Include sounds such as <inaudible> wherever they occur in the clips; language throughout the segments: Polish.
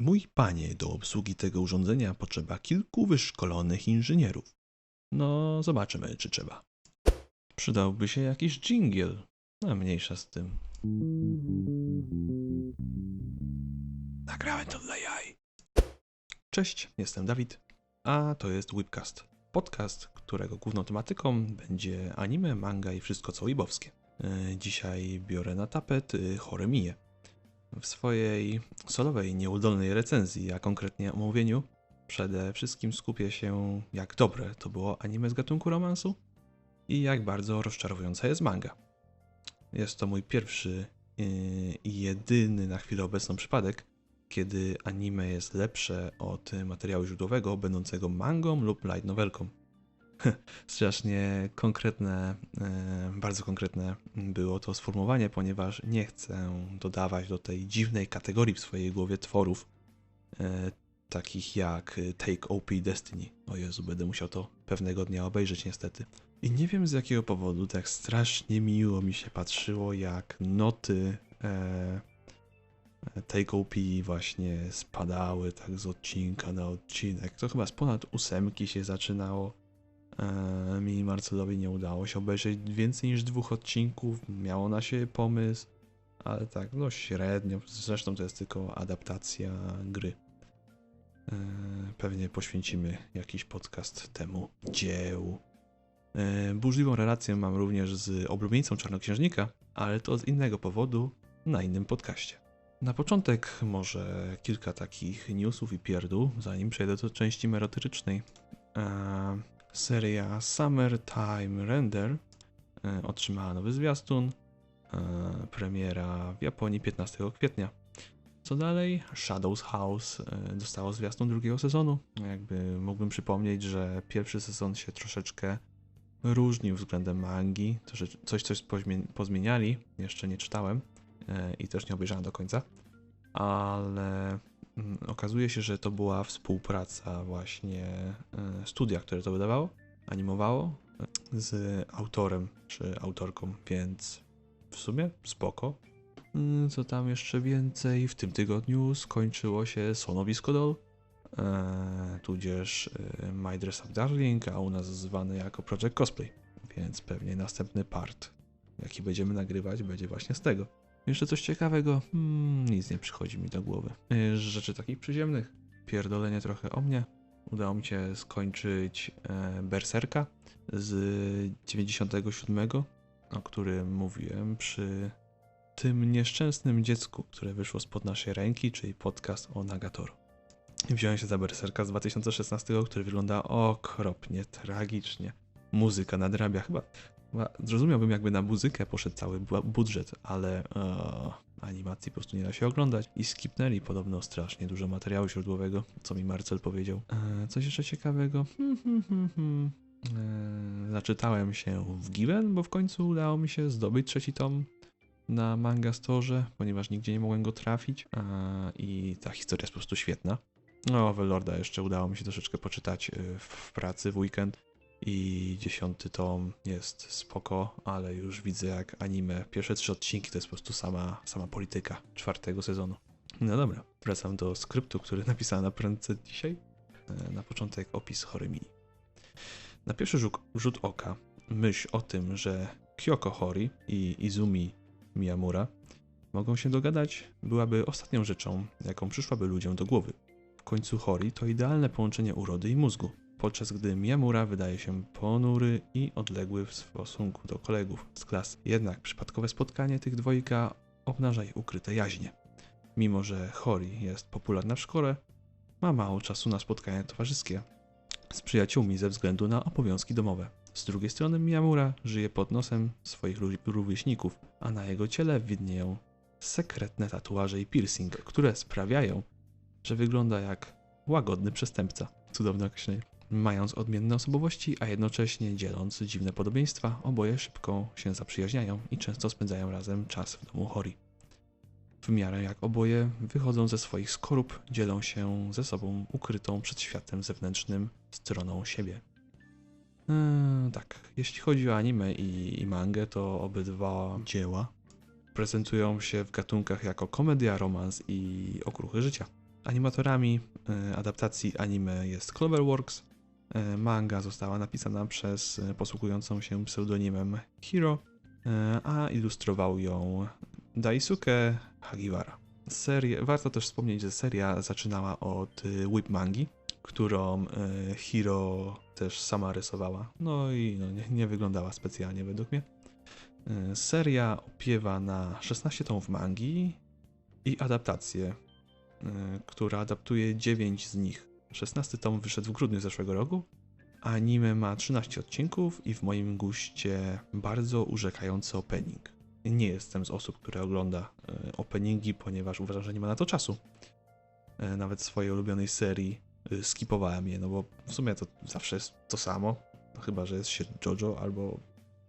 Mój panie, do obsługi tego urządzenia potrzeba kilku wyszkolonych inżynierów. No, zobaczymy, czy trzeba. Przydałby się jakiś dżingiel. A mniejsza z tym. Nagrałem to dla jaj. Cześć, jestem Dawid, a to jest Whipcast. Podcast, którego główną tematyką będzie anime, manga i wszystko co weebowskie. Yy, Dzisiaj biorę na tapet yy, Choremię. W swojej solowej, nieudolnej recenzji, a konkretnie omówieniu, przede wszystkim skupię się, jak dobre to było anime z gatunku romansu i jak bardzo rozczarowująca jest manga. Jest to mój pierwszy yy, i jedyny na chwilę obecną przypadek, kiedy anime jest lepsze od materiału źródłowego, będącego mangą lub light novelką. <laughs> Strasznie konkretne, e, bardzo konkretne było to sformułowanie, ponieważ nie chcę dodawać do tej dziwnej kategorii w swojej głowie tworów, e, takich jak Take OP Destiny. O Jezu, będę musiał to pewnego dnia obejrzeć niestety. I nie wiem z jakiego powodu tak strasznie miło mi się patrzyło, jak noty e, Take OP właśnie spadały tak z odcinka na odcinek. To chyba z ponad ósemki się zaczynało. Eee, mi Marcelowi nie udało się obejrzeć więcej niż dwóch odcinków. Miało na siebie pomysł, ale tak, no średnio. Zresztą to jest tylko adaptacja gry. Eee, pewnie poświęcimy jakiś podcast temu dziełu. Eee, burzliwą relację mam również z oblubieńcą Czarnoksiężnika, ale to z innego powodu, na innym podcaście. Na początek może kilka takich newsów i pierdół, zanim przejdę do części merytorycznej. Eee, seria Summertime Render e, otrzymała nowy zwiastun. E, premiera w Japonii 15 kwietnia. Co dalej? Shadows House e, dostało zwiastun drugiego sezonu. Jakby mógłbym przypomnieć, że pierwszy sezon się troszeczkę różnił względem mangi. Coś, coś pozmie- pozmieniali. Jeszcze nie czytałem i też nie obejrzałem do końca. Ale okazuje się, że to była współpraca właśnie e, studia, które to wydawało, animowało e, z autorem czy autorką, więc w sumie spoko. Mm, Co tam jeszcze więcej? W tym tygodniu skończyło się Sonowisko Doll, e, tudzież My Dress Up Darling, a u nas zwany jako Project Cosplay, więc pewnie następny part, jaki będziemy nagrywać, będzie właśnie z tego. Jeszcze coś ciekawego? Hmm, nic nie przychodzi mi do głowy. Yy, Rzeczy takich przyziemnych. Pierdolenie trochę o mnie. Udało mi się skończyć e, Berserka z 97, o którym mówiłem przy tym nieszczęsnym dziecku, które wyszło spod naszej ręki, czyli podcast o Nagatoro. I Wziąłem się za Berserka z 2016, który wygląda okropnie, tragicznie. Muzyka nadrabia chyba Chyba Zrozumiałbym, jakby na muzykę poszedł cały bu- budżet, ale e, animacji po prostu nie da się oglądać. I skipnęli podobno strasznie dużo materiału źródłowego, co mi Marcel powiedział. E, coś jeszcze ciekawego? Hmm, hmm, hmm. E, zaczytałem się w Given, bo w końcu udało mi się zdobyć trzeci tom na Manga Store, ponieważ nigdzie nie mogłem go trafić. I ta historia jest po prostu świetna. No, Overlorda jeszcze udało mi się troszeczkę poczytać e, w pracy w weekend. I dziesiąty tom jest spoko, ale już widzę jak anime. Pierwsze trzy odcinki to jest po prostu sama, sama polityka czwartego sezonu. No dobra, wracam do skryptu, który <laughs> napisałem na prędce dzisiaj. E, Na początek opis Horymii. Na pierwszy rzut, rzut oka myśl o tym, że Kyoko Hori i Izumi Miyamura mogą się dogadać, byłaby ostatnią rzeczą, jaką przyszłaby ludziom do głowy. W końcu Hori to idealne połączenie urody i mózgu podczas gdy Miyamura wydaje się ponury i odległy w stosunku do kolegów z klas. Jednak przypadkowe spotkanie tych dwojga obnaża ich ukryte jaźnie. Mimo, że Hori jest popularna w szkole, ma mało czasu na spotkania towarzyskie z przyjaciółmi ze względu na obowiązki domowe. Z drugiej strony Miyamura żyje pod nosem swoich ró- rówieśników, a na jego ciele widnieją sekretne tatuaże i piercing, które sprawiają, że wygląda jak łagodny przestępca. Cudowne określenie. Mając odmienne osobowości, a jednocześnie dzieląc dziwne podobieństwa, oboje szybko się zaprzyjaźniają i często spędzają razem czas w domu Hori. W miarę jak oboje wychodzą ze swoich skorup, dzielą się ze sobą ukrytą przed światem zewnętrznym stroną siebie. Eee, tak, jeśli chodzi o anime i, i mangę, to obydwa dzieła prezentują się w gatunkach jako komedia, romans i okruchy życia. Animatorami e, adaptacji anime jest Cloverworks. E, Manga została napisana przez e, posługującą się pseudonimem Hiro, e, a ilustrował ją Daisuke Hagiwara. Serię, warto też wspomnieć, że seria zaczynała od whip mangi, którą Hiro też sama rysowała. No i no, nie, nie wyglądała specjalnie według mnie. Seria opiewa na 16 tomów mangi i adaptację, która adaptuje 9 z nich. 16 tom wyszedł w grudniu zeszłego roku. Anime ma 13 odcinków i w moim guście bardzo urzekający opening. Nie jestem z osób, które ogląda y, openingi, ponieważ uważam, że nie ma na to czasu. Y, Nawet swojej ulubionej serii y, skipowałem je, no bo w sumie to zawsze jest to samo. No chyba, że jest się JoJo albo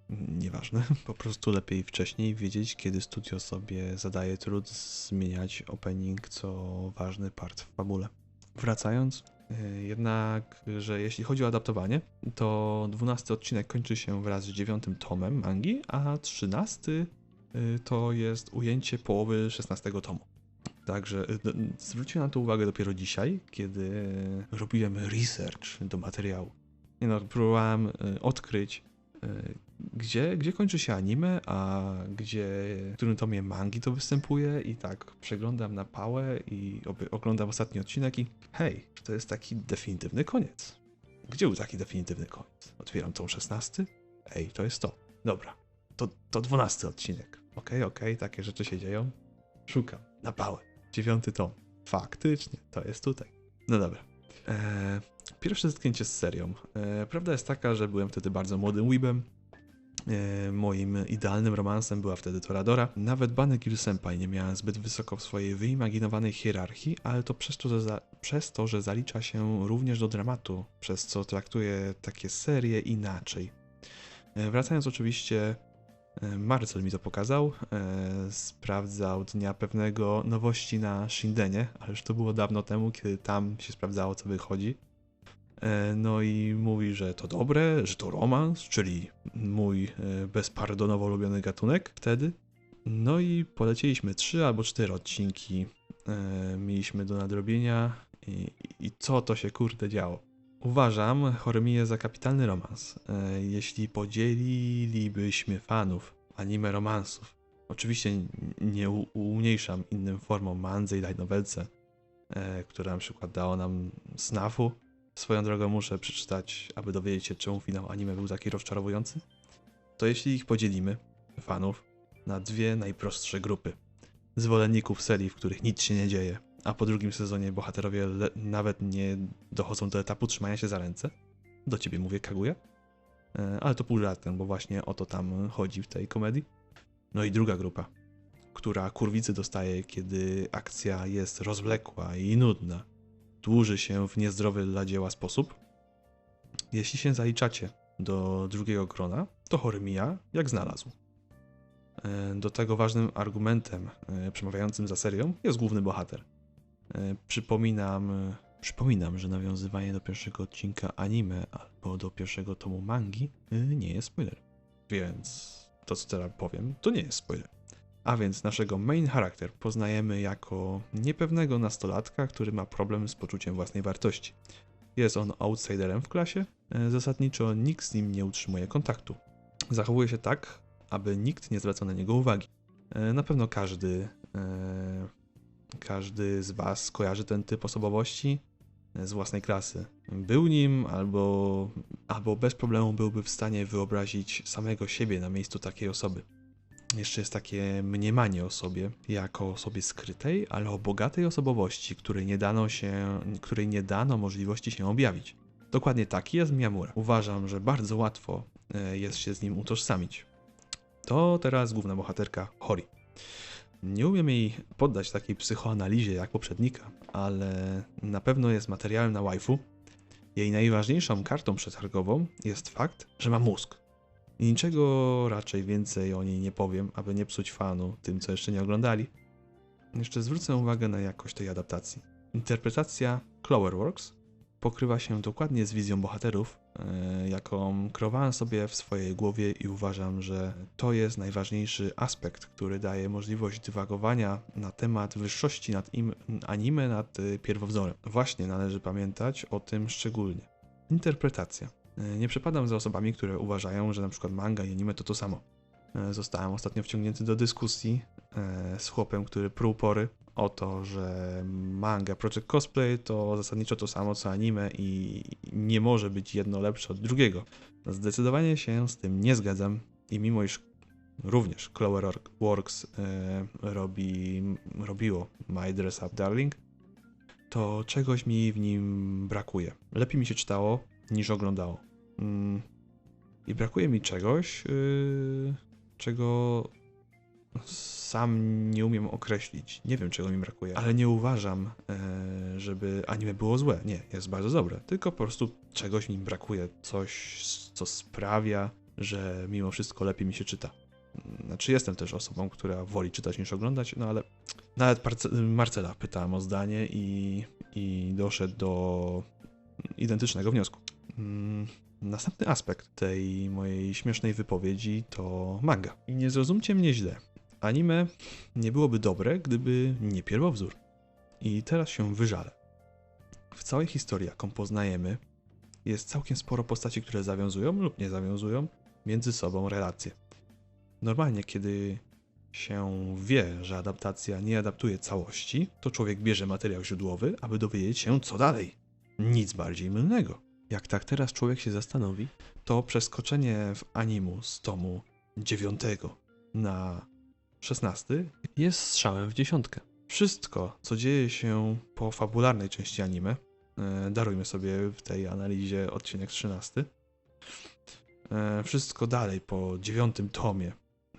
nieważne. <laughs> Po prostu lepiej wcześniej wiedzieć, kiedy studio sobie zadaje trud zmieniać opening, co ważny part w fabule. Wracając, jednak, że jeśli chodzi o adaptowanie, to 12 odcinek kończy się wraz z 9 tomem mangi, a 13 y, to jest ujęcie połowy 16 tomu. Także d- zwróciłem na to uwagę dopiero dzisiaj, kiedy robiłem research do materiału. Nie no, próbowałem odkryć, gdzie, gdzie kończy się anime, a gdzie, w którym tomie mangi to występuje i tak przeglądam na pałę i oby- oglądam ostatni odcinek i hej, to jest taki definitywny koniec. Gdzie był taki definitywny koniec? Otwieram tą 16. Ej, to jest to. Dobra, to, to 12 odcinek. Okej, okej, takie rzeczy się dzieją. Szukam, na pałę. Dziewiąty tom. Faktycznie, to jest tutaj. No dobra. Eee, pierwsze zetknięcie z serią. Eee, prawda jest taka, że byłem wtedy bardzo młodym weebem. Eee, moim idealnym romansem była wtedy Toradora. Nawet Banegir Senpai nie miałem zbyt wysoko w swojej wyimaginowanej hierarchii, ale to przez to, że, za, przez to, że zalicza się również do dramatu, przez co traktuje takie serie inaczej. E, Wracając oczywiście, e, Marcel mi to pokazał. e, Sprawdzał dnia pewnego nowości na Shindenie, ale już to było dawno temu, kiedy tam się sprawdzało, co wychodzi. E, No i mówi, że to dobre, że to romans, czyli mój e, bezpardonowo ulubiony gatunek wtedy. No i polecieliśmy trzy albo cztery odcinki. e, Mieliśmy do nadrobienia i, i co to się kurde działo. Uważam Choremię za kapitalny romans. Jeśli podzielilibyśmy fanów anime romansów, oczywiście nie umniejszam innym formom mandze i light novelce, która na przykład dała nam snafu. Swoją drogą muszę przeczytać, aby dowiedzieć się, czemu finał anime był taki rozczarowujący. To jeśli ich podzielimy, fanów, na dwie najprostsze grupy. Zwolenników serii, w których nic się nie dzieje, a po drugim sezonie bohaterowie nawet nie dochodzą do etapu trzymania się za ręce. Do ciebie mówię, Kaguya. E, Ale to pół żartem, bo właśnie o to tam chodzi w tej komedii. No i druga grupa, która kurwicy dostaje, kiedy akcja jest rozwlekła i nudna. Dłuży się w niezdrowy dla dzieła sposób. Jeśli się zaliczacie do drugiego grona, to Horemia jak znalazł. E, Do tego ważnym argumentem e, przemawiającym za serią jest główny bohater. E, Przypominam, przypominam, że nawiązywanie do pierwszego odcinka anime albo do pierwszego tomu mangi nie jest spoiler. Więc to, co teraz powiem, to nie jest spoiler. A więc naszego main charakter poznajemy jako niepewnego nastolatka, który ma problem z poczuciem własnej wartości. Jest on outsiderem w klasie, e, zasadniczo nikt z nim nie utrzymuje kontaktu. Zachowuje się tak, aby nikt nie zwracał na niego uwagi. E, Na pewno każdy, e, każdy z Was kojarzy ten typ osobowości z własnej klasy. Był nim, albo, albo bez problemu byłby w stanie wyobrazić samego siebie na miejscu takiej osoby. Jeszcze jest takie mniemanie o sobie jako osobie skrytej, ale o bogatej osobowości, której nie dano, się, której nie dano możliwości się objawić. Dokładnie taki jest Miyamura. Uważam, że bardzo łatwo e, jest się z nim utożsamić. To teraz główna bohaterka Hori. Nie umiem jej poddać takiej psychoanalizie jak poprzednika, ale na pewno jest materiałem na waifu. Jej najważniejszą kartą przetargową jest fakt, że ma mózg. I niczego raczej więcej o niej nie powiem, aby nie psuć fanu tym, co jeszcze nie oglądali. Jeszcze zwrócę uwagę na jakość tej adaptacji. Interpretacja Cloverworks pokrywa się dokładnie z wizją bohaterów, e, jaką kreowałem sobie w swojej głowie i uważam, że to jest najważniejszy aspekt, który daje możliwość dywagowania na temat wyższości nad im, anime nad y, pierwowzorem. Właśnie należy pamiętać o tym szczególnie. Interpretacja. E, Nie przepadam za osobami, które uważają, że na przykład manga i anime to to samo. E, Zostałem ostatnio wciągnięty do dyskusji e, z chłopem, który pruł pory o to, że manga Project Cosplay to zasadniczo to samo co anime i nie może być jedno lepsze od drugiego. Zdecydowanie się z tym nie zgadzam i mimo iż również Cloverworks robi, robiło My Dress Up Darling, to czegoś mi w nim brakuje. Lepiej mi się czytało niż oglądało. Mm. I brakuje mi czegoś, yy, czego sam nie umiem określić. Nie wiem, czego mi brakuje, ale nie uważam, e, żeby anime było złe. Nie, jest bardzo dobre. Tylko po prostu czegoś mi brakuje. Coś, co sprawia, że mimo wszystko lepiej mi się czyta. Znaczy, jestem też osobą, która woli czytać niż oglądać, no ale nawet Marcela pytałem o zdanie i, i doszedł do identycznego wniosku. Następny aspekt tej mojej śmiesznej wypowiedzi to manga. I nie zrozumcie mnie źle. Anime nie byłoby dobre, gdyby nie pierwowzór. I teraz się wyżalę. W całej historii, jaką poznajemy, jest całkiem sporo postaci, które zawiązują lub nie zawiązują między sobą relacje. Normalnie, kiedy się wie, że adaptacja nie adaptuje całości, to człowiek bierze materiał źródłowy, aby dowiedzieć się, co dalej. Nic bardziej mylnego. Jak tak teraz człowiek się zastanowi, to przeskoczenie w animu z tomu 9 na 16 jest strzałem w dziesiątkę. Wszystko, co dzieje się po fabularnej części anime, e, darujmy sobie w tej analizie odcinek 13, e, wszystko dalej po dziewiątym tomie,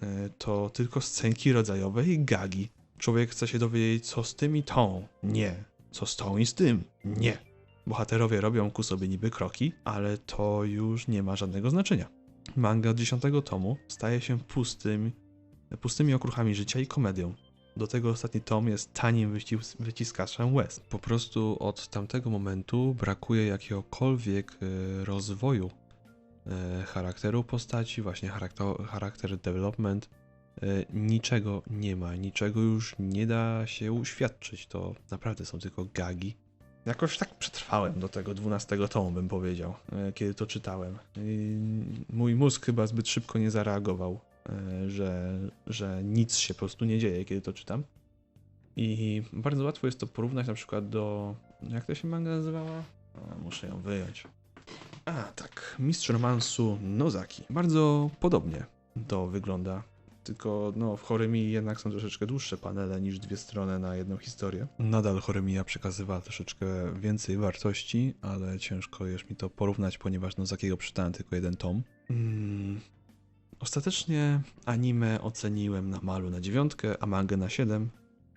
e, to tylko scenki rodzajowe i gagi. Człowiek chce się dowiedzieć, co z tym i tą. Nie. Co z tą i z tym. Nie. Bohaterowie robią ku sobie niby kroki, ale to już nie ma żadnego znaczenia. Manga od 10 tomu staje się pustym, pustymi okruchami życia i komedią. Do tego ostatni tom jest tanim wycis- wyciskaczem łez. Po prostu od tamtego momentu brakuje jakiegokolwiek e, rozwoju e, charakteru postaci, właśnie charakter, charakter development. E, Niczego nie ma, niczego już nie da się uświadczyć. To naprawdę są tylko gagi. Jakoś tak przetrwałem do tego 12 tomu, bym powiedział, e, kiedy to czytałem. I mój mózg chyba zbyt szybko nie zareagował, e, że, że nic się po prostu nie dzieje, kiedy to czytam. I bardzo łatwo jest to porównać na przykład do. Jak to się manga nazywała? A, muszę ją wyjąć. A, tak. Mistrz romansu Nozaki. Bardzo podobnie to wygląda. Tylko no, w Chorymii jednak są troszeczkę dłuższe panele niż dwie strony na jedną historię. Nadal Chorymia przekazywała troszeczkę więcej wartości, ale ciężko jest mi to porównać, ponieważ Nozakiego przeczytałem tylko jeden tom. Mm. Ostatecznie anime oceniłem na malu na dziewiątkę, a mangę na 7,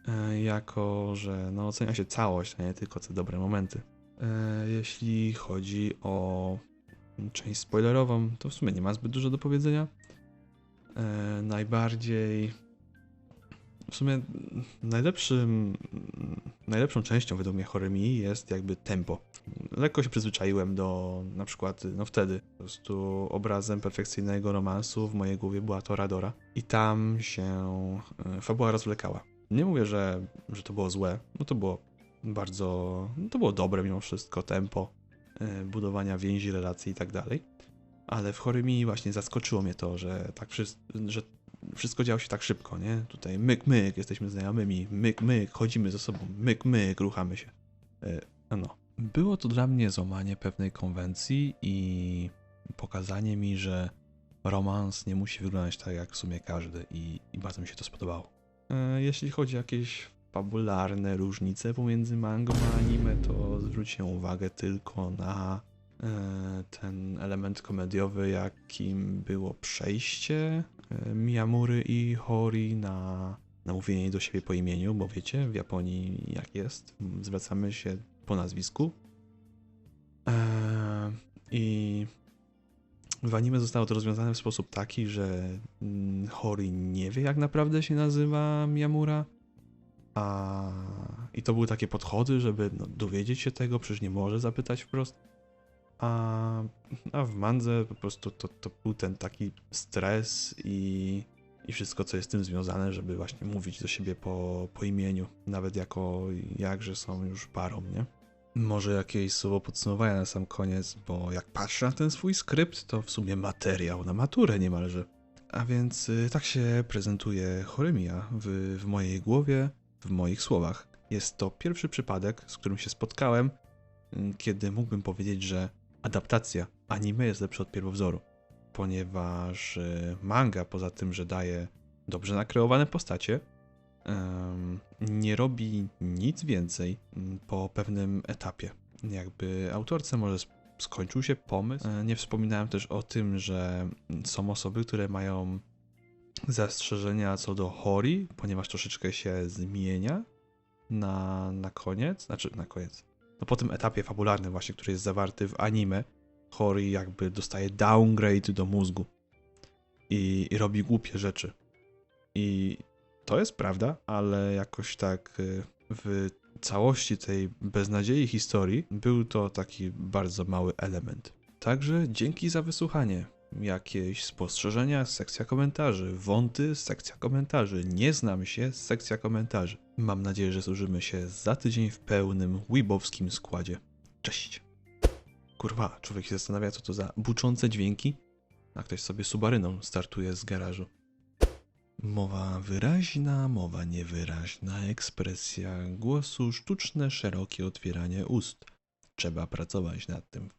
e, jako że no, ocenia się całość, a nie tylko te dobre momenty. E, Jeśli chodzi o część spoilerową, to w sumie nie ma zbyt dużo do powiedzenia. E, najbardziej. W sumie najlepszym, najlepszą częścią według mnie Horemii jest jakby tempo. Lekko się przyzwyczaiłem do na przykład, no wtedy, po prostu obrazem perfekcyjnego romansu w mojej głowie była Toradora i tam się e, fabuła rozwlekała. Nie mówię, że, że to było złe, no to było bardzo, no to było dobre mimo wszystko, tempo, e, budowania więzi, relacji i tak dalej. Ale w Horymii właśnie zaskoczyło mnie to, że tak wszystko, że wszystko działo się tak szybko, nie? Tutaj myk, myk, jesteśmy znajomymi, myk, myk, chodzimy ze sobą, myk, myk, ruchamy się. E, No. Było to dla mnie złamanie pewnej konwencji i pokazanie mi, że romans nie musi wyglądać tak jak w sumie każdy i, i bardzo mi się to spodobało. E, Jeśli chodzi o jakieś fabularne różnice pomiędzy mangą a anime, to zwróćcie uwagę tylko na ten element komediowy, jakim było przejście e, Miyamury i Hori na, na mówienie do siebie po imieniu, bo wiecie, w Japonii jak jest, zwracamy się po nazwisku. E, I w anime zostało to rozwiązane w sposób taki, że mm, Hori nie wie jak naprawdę się nazywa Miyamura, a i to były takie podchody, żeby no, dowiedzieć się tego, przecież nie może zapytać wprost. A, a w mandze po prostu to, to był ten taki stres i, i wszystko, co jest z tym związane, żeby właśnie mówić do siebie po, po imieniu, nawet jako jakże są już parą, nie? Może jakieś słowo podsumowania na sam koniec, bo jak patrzę na ten swój skrypt, to w sumie materiał na maturę niemalże. A więc y, tak się prezentuje choremia w, w mojej głowie, w moich słowach. Jest to pierwszy przypadek, z którym się spotkałem, y, kiedy mógłbym powiedzieć, że adaptacja anime jest lepsza od pierwowzoru. Ponieważ y, manga, poza tym, że daje dobrze nakreowane postacie, nie robi nic więcej mm, po pewnym etapie. Jakby autorce może sk- skończył się pomysł. E, Nie wspominałem też o tym, że mm, są osoby, które mają zastrzeżenia co do Hori, ponieważ troszeczkę się zmienia na, na koniec, znaczy na koniec. No po tym etapie fabularnym właśnie, który jest zawarty w anime, Hori jakby dostaje downgrade do mózgu i, i robi głupie rzeczy. I to jest prawda, ale jakoś tak y, w całości tej beznadziei historii był to taki bardzo mały element. Także dzięki za wysłuchanie. Jakieś spostrzeżenia, sekcja komentarzy, wąty, sekcja komentarzy, nie znam się, sekcja komentarzy. Mam nadzieję, że służymy się za tydzień w pełnym weebowskim składzie. Cześć! Kurwa, człowiek się zastanawia, co to za buczące dźwięki, a ktoś sobie subaryną startuje z garażu. Mowa wyraźna, mowa niewyraźna, ekspresja głosu, sztuczne, szerokie otwieranie ust. Trzeba pracować nad tym.